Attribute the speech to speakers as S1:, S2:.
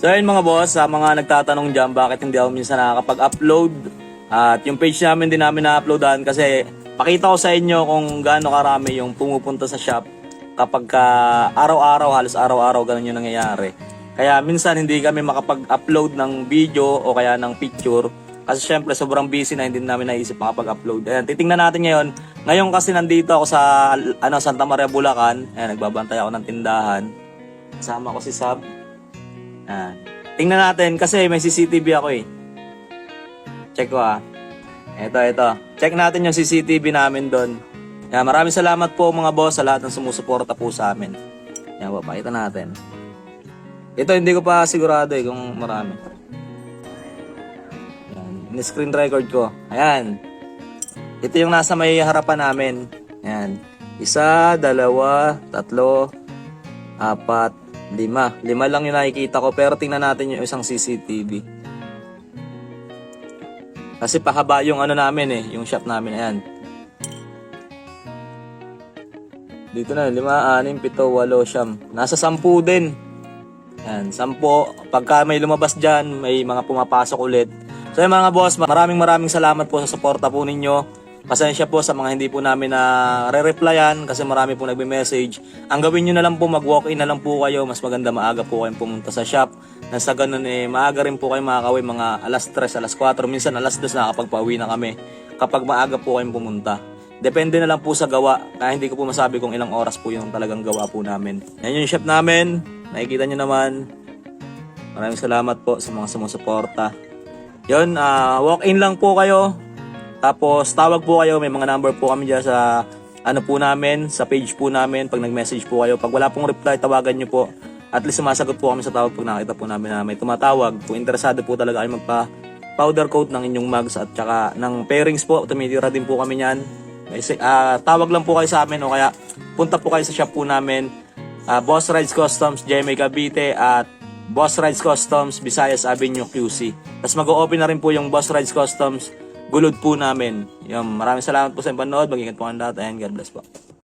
S1: So ayun mga boss, sa mga nagtatanong dyan bakit hindi ako minsan nakakapag-upload at yung page namin din namin na-uploadan kasi pakita ko sa inyo kung gaano karami yung pumupunta sa shop kapag ka araw-araw, halos araw-araw ganun yung nangyayari. Kaya minsan hindi kami makapag-upload ng video o kaya ng picture kasi syempre sobrang busy na hindi namin naisip makapag-upload. Ayan, titingnan natin ngayon. Ngayon kasi nandito ako sa ano Santa Maria Bulacan. Ayan, nagbabantay ako ng tindahan. Kasama ko si Sab. Ah. Tingnan natin kasi may CCTV ako eh. Check ko ah. Ito, ito. Check natin yung CCTV namin doon. Yan, maraming salamat po mga boss sa lahat ng sumusuporta po sa amin. Yan, papakita natin. Ito, hindi ko pa sigurado eh kung marami. Yan, in-screen record ko. Ayan. Ito yung nasa may harapan namin. Yan. Isa, dalawa, tatlo, apat, lima. Lima lang yung nakikita ko pero tingnan natin yung isang CCTV. Kasi pahaba yung ano namin eh, yung shop namin. Ayan. Dito na, lima, anim, pito, walo, siyam. Nasa sampu din. Yan, sampo. Pagka may lumabas dyan, may mga pumapasok ulit. So yun mga boss, maraming maraming salamat po sa suporta po ninyo. Pasensya po sa mga hindi po namin na re-replyan kasi marami po nagme-message. Ang gawin nyo na lang po, mag-walk-in na lang po kayo. Mas maganda maaga po kayong pumunta sa shop. Na sa ganun eh, maaga rin po kayo makakawin mga alas 3, alas 4, minsan alas 2 nakakapagpauwi na kami. Kapag maaga po kayong pumunta. Depende na lang po sa gawa. Kaya hindi ko po masabi kung ilang oras po yung talagang gawa po namin. Yan yung shop namin. Nakikita nyo naman. Maraming salamat po sa mga sumusuporta. Yun, ah, walk-in lang po kayo. Tapos tawag po kayo. May mga number po kami dyan sa ano po namin, sa page po namin. Pag nag-message po kayo. Pag wala pong reply, tawagan nyo po. At least sumasagot po kami sa tawag pag nakita po namin na may tumatawag. Kung interesado po talaga kayo magpa powder coat ng inyong mugs at saka ng pairings po. Tumitira din po kami niyan. Ah, tawag lang po kayo sa amin o kaya punta po kayo sa shop po namin. Ah, Boss Rides Customs, JMA Cavite at Boss Rides Customs, Visayas Avenue, QC. Tapos mag-open na rin po yung Boss Rides Customs, gulod po namin. Yung, maraming salamat po sa panood. Mag-ingat po ang lahat and God bless po.